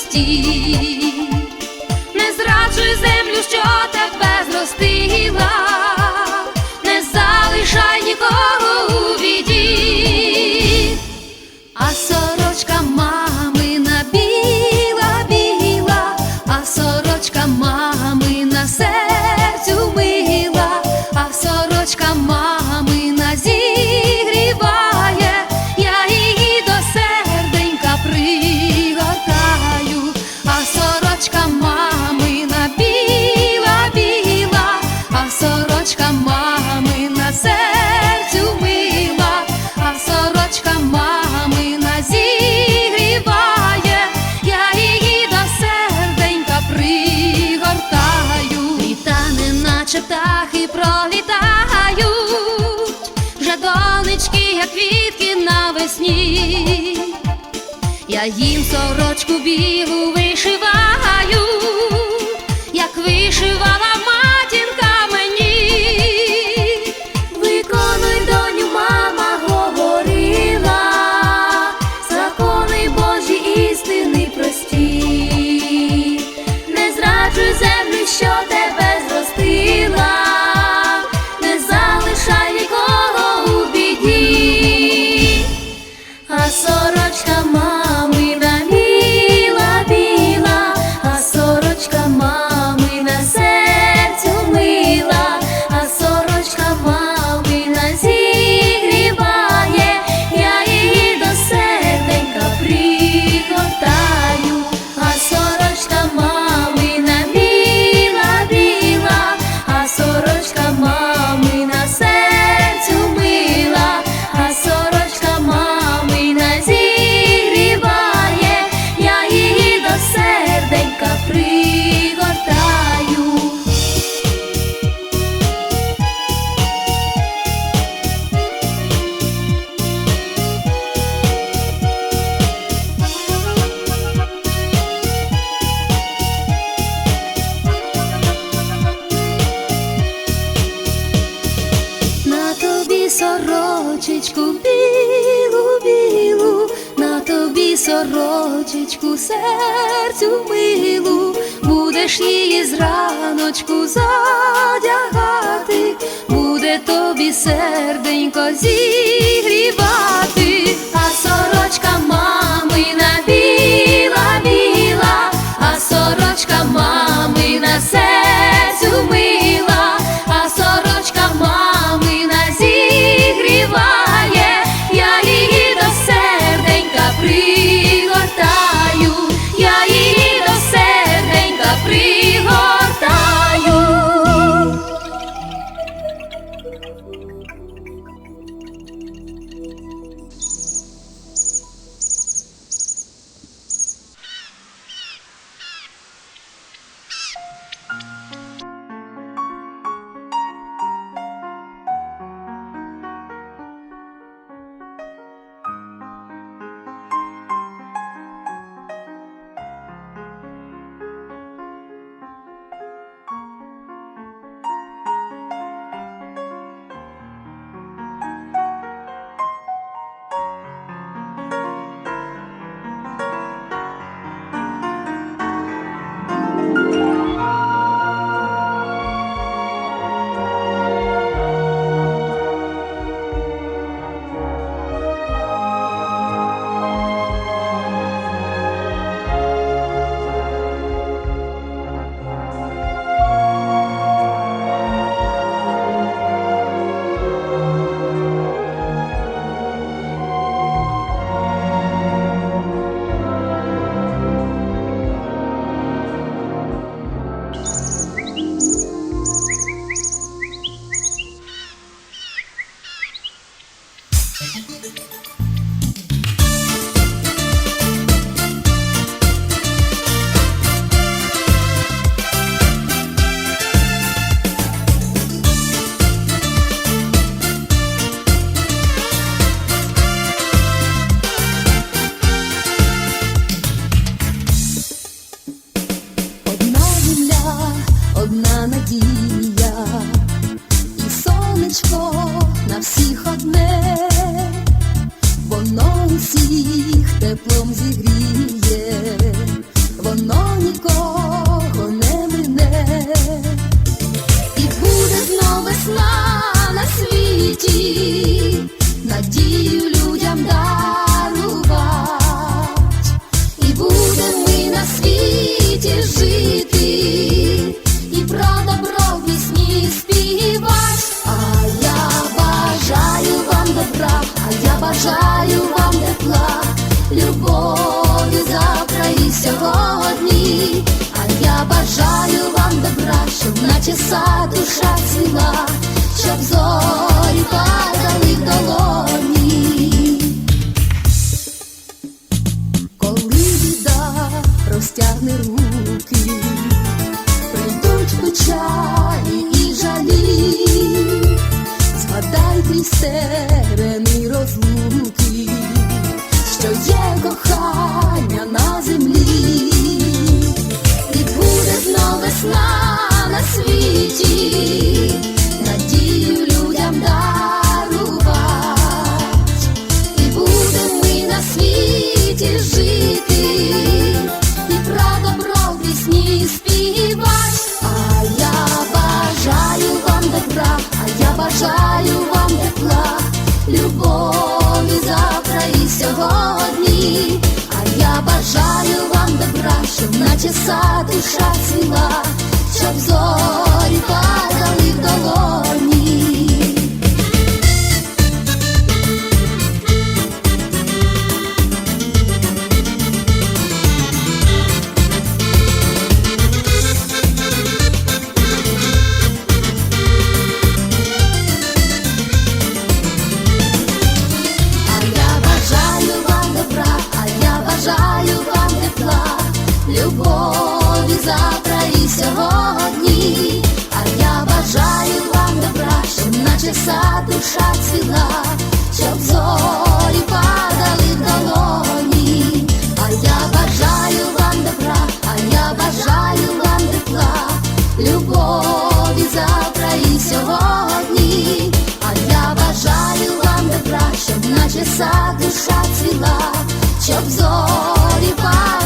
радості, не зраджуй землю, що. я їм сорочку білу вишиваю, як вишиваю. сорочечку, білу, білу, на тобі сорочечку, серцю милу, будеш її зраночку задягати, буде тобі серденько зігрівати. нікого не мине, і буде знову весна на світі, надію. душа, душа ціла, щоб зорі падали в долоні, коли біда розтягне руки, прийдуть печалі і жалі, згадай крізь розлуки. часа душа ціла, щоб зо. в лісах душа цвіла, щоб зорі пали.